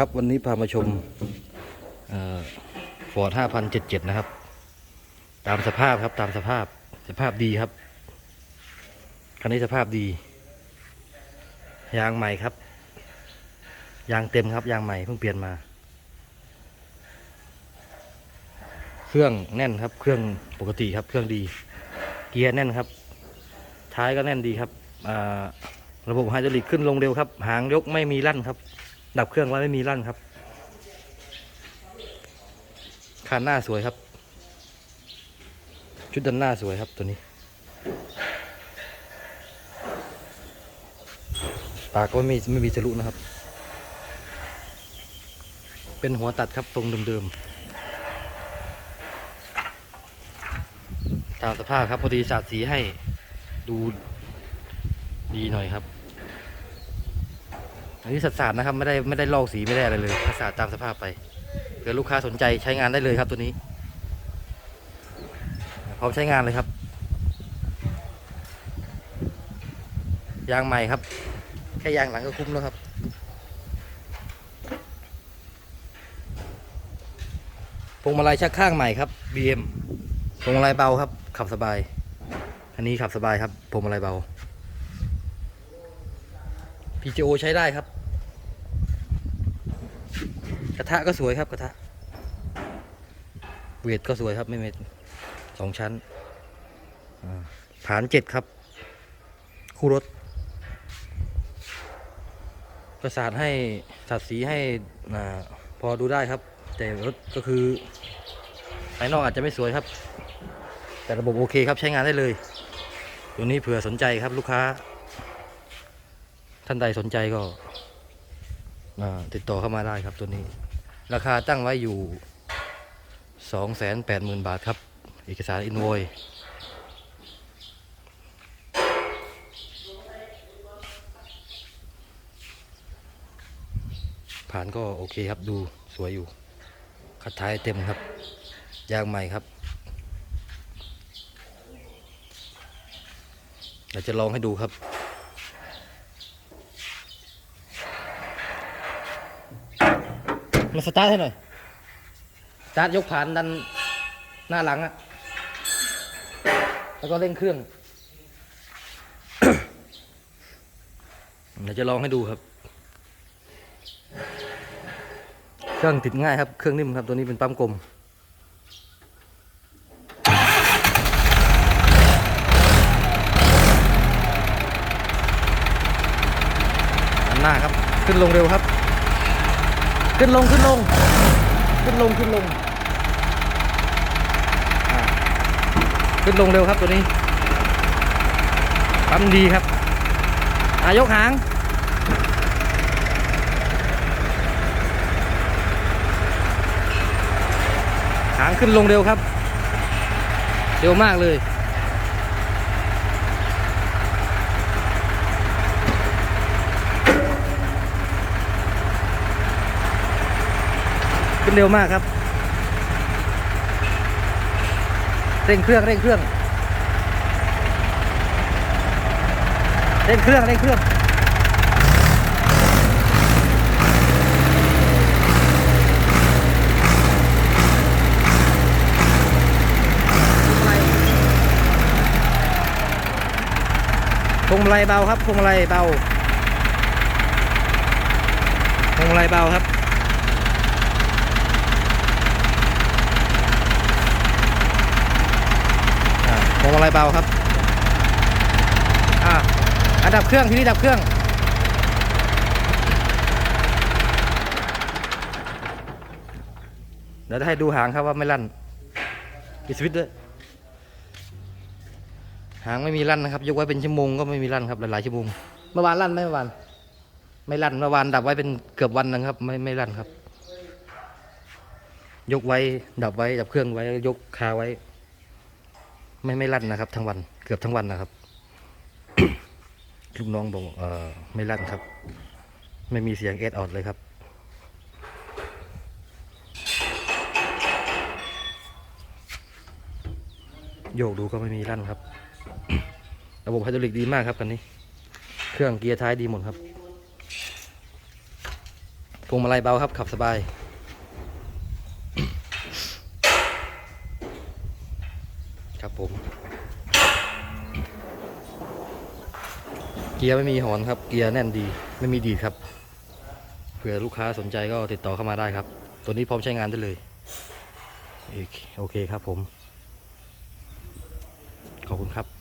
ครับวันนี้พามาชมฟอร์ดห้าพันเจ็ดเจ็ดนะครับ ตามสภาพครับตามสภาพสภาพดีครับ คันนี้สภาพดี ยางใหม่ครับ ยางเต็มครับ ยางใหม่เพิ่งเปลี่ยนมา เครื่องแน่นครับ เครื่องปกติครับ เครื่องดี เกียร์แน่นครับ ท้ายก็แน่นดีครับ ระบบไฮดรอลิกขึ้นลงเร็วครับ หางยกไม่มีลั่นครับ ดับเครื่องไว้ไม่มีลั่นครับคันหน้าสวยครับ ชุดด้านหน้าสวยครับตัวนี้ ปากก็ไม่ไม่มีทะลุนะครับ เป็นหัวตัดครับตรงเดิมๆ ตามสภาพครับพอดีสาดสีให้ดูดีหน่อยครับ อันนี้สัดๆนะครับไม่ได้ไม่ได้ลอกสีไม่ได้อะไรเลยสัดตามสภาพไปเผื่อลูกค้าสนใจใช้งานได้เลยครับตัวนี้พร้อมใช้งานเลยครับยางใหม่ครับ แค่ยางหลังก็คุ้มแล้วครับพวงมาลัยชักข้างใหม่ครับ BM พวงมาลัยเบาครับ ขับสบาย อันนี้ขับสบายครับพวงมาลัยเบา PGO ใช้ได้ครับ กระทะก็สวยครับกระทะเวทก็สวยครับไม่เม็ดสองชั้นฐานเจ็ดครับ คู่รถ ประสานให้สัดสีให้พอดูได้ครับ แต่รถก็คือภายนอกอาจจะไม่สวยครับ แต่ระบบโอเคครับใช้งานได้เลยตัวนี้เผื่อสนใจครับลูกค้า ท่านใดสนใจก็ติดต่อเข้ามาได้ครับตัวนี้ ราคาตั้งไว้อยู่ 280,000 บาทครับ เอกสารอินโวยผ่านก็โอเคครับดูสวยอยู่คัดท้ายเต็มครับ ยางใหม่ครับเราจะลองให้ดูครับ มาสตาร์ทให้หน่อยสตาร์ทยกผ่านดันหน้าหลังอะแล้วก็เร่งเครื่อง เดี๋ยวจะลองให้ดูครับ เครื่องติดง่ายครับ เครื่องนิ่มครับ ตัวนี้เป็นปั๊มกลมหน้าครับ ขึ้นลงเร็วครับ ขึ้นลงขึ้นลง ขึ้นลงขึ้นลงขึ้นลงเร็วครับตัวนี้ปั๊มดีครับอายกหางหางขึ้นลงเร็วครับ เร็วมากเลย ขึ้นเร็วมากครับ เร่งเครื่องเร่งเครื่องเร่งเครื่องเร่งเครื่องพวงมาลัยเบาครับพวงมาลัยเบาพวงมาลัยเบาครับ อ่าพวง มาลัยเบาครับอ่าอันดับเครื่องที่นี่ดับเครื่องเดี๋ยวจะให้ดูหางครับว่าไม่ลั่นปิดสวิตช์ด้วยหางไม่มีลั่นนะครับ ยกไว้เป็นชั่วโมงก็ไม่มีลั่นครับหลายๆชั่วโมงเมื่อวานลั่นไหมเมื่อวานไม่ลั่นเมื่อวานดับไว้เป็นเกือบวันนะครับ ไม่ไม่ลั่นครับ ยกไว้ดับไว้ดับเครื่องไว้ ยกคาไว้ ไม่ไม่ลั่นนะครับ ทั้งวันเกือบทั้งวันนะครับลูกน้องบอกเออไม่ลั่นครับ ไม่มีเสียงเอสออดเลยครับ โยกดูก็ไม่มีลั่นครับ ระบบไฮดรอลิกดีมากครับคันนี้ เครื่องเกียร์ท้ายดีหมดครับพวงมาลัยเบาครับขับสบาย ครับผม เกียร์ไม่มีหอนครับ เกียร์แน่นดี ไม่มีดีดครับ เผื่อลูกค้าสนใจก็ติดต่อเข้ามาได้ครับ ตัวนี้พร้อมใช้งานได้เลยโอเคโอเคครับผม ขอบคุณครับ